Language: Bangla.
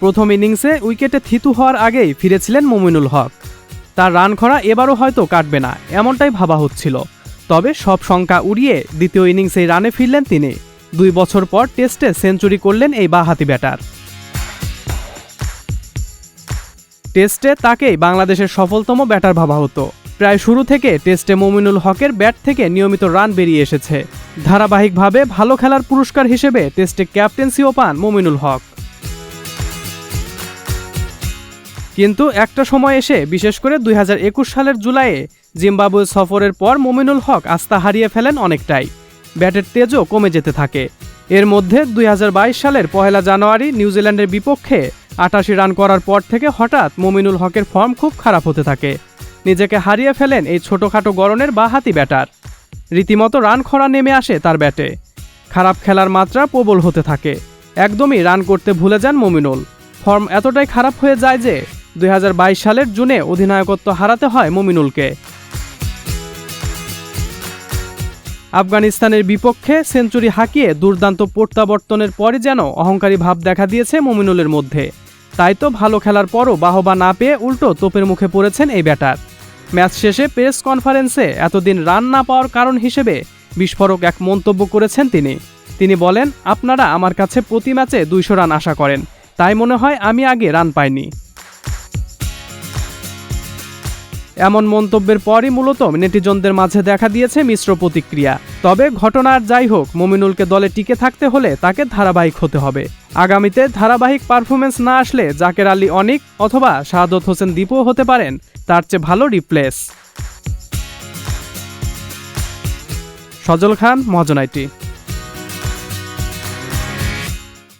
প্রথম ইনিংসে উইকেটে থিতু হওয়ার আগেই ফিরেছিলেন মুমিনুল হক। তার রান খরা এবারও হয়তো কাটবে না, এমনটাই ভাবা হচ্ছিল। তবে সব শঙ্কা উড়িয়ে দ্বিতীয় ইনিংসেই রানে ফিরলেন তিনি। দুই বছর পর টেস্টে সেঞ্চুরি করলেন এই বাহাতি ব্যাটার। টেস্টে তাকেই বাংলাদেশের সফলতম ব্যাটার ভাবা হতো। প্রায় শুরু থেকে টেস্টে মমিনুল হকের ব্যাট থেকে নিয়মিত রান বেরিয়ে এসেছে। ধারাবাহিকভাবে ভালো খেলার পুরস্কার হিসেবে টেস্টে ক্যাপ্টেন্সিও পান মমিনুল হক। কিন্তু একটা সময় এসে, বিশেষ করে দুই হাজার একুশ সালের জুলাইয়ে, জিম্বাবুয়ে সফরের পর মমিনুল হক আস্থা হারিয়ে ফেলেন অনেকটাই। ব্যাটের তেজও কমে যেতে থাকে। এর মধ্যে দুই হাজার বাইশ সালের পহেলা জানুয়ারি নিউজিল্যান্ডের বিপক্ষে আটাশি রান করার পর থেকে হঠাৎ মমিনুল হকের ফর্ম খুব খারাপ হতে থাকে। নিজেকে হারিয়ে ফেলেন এই ছোটোখাটো গরনের বাহাতি ব্যাটার। রীতিমতো রান খরা নেমে আসে তার ব্যাটে। খারাপ খেলার মাত্রা প্রবল হতে থাকে। একদমই রান করতে ভুলে যান মমিনুল। ফর্ম এতটাই খারাপ হয়ে যায় যে দুই হাজার বাইশ সালের জুনে অধিনায়কত্ব হারাতে হয় মমিনুলকে। আফগানিস্তানের বিপক্ষে সেঞ্চুরি হাঁকিয়ে দুর্দান্ত প্রত্যাবর্তনের পরে যেন অহংকারী ভাব দেখা দিয়েছে মমিনুলের মধ্যে। তাই তো ভালো খেলার পরও বাহবা না পেয়ে উল্টো তোপের মুখে পড়েছেন এই ব্যাটার। ম্যাচ শেষে প্রেস কনফারেন্সে এতদিন রান না পাওয়ার কারণ হিসেবে বিস্ফোরক এক মন্তব্য করেছেন তিনি। তিনি বলেন, আপনারা আমার কাছে প্রতি ম্যাচে দুইশো রান আশা করেন। তাই মনে হয় আমি আগে রান পাইনি। এমন মন্তব্যের পরই মূলত নেটিজনদের মাঝে দেখা দিয়েছে মিশ্র প্রতিক্রিয়া। তবে ঘটনার যাই হোক, মমিনুলকে দলে টিকে থাকতে হলে তাকে ধারাবাহিক হতে হবে। আগামীতে ধারাবাহিক পারফরমেন্স না আসলে জাকের আলী অনিক অথবা শাহাদত হোসেন দীপও হতে পারেন, তার চেয়ে ভালো রিপ্লেস। সজল খান মহাজনাইটি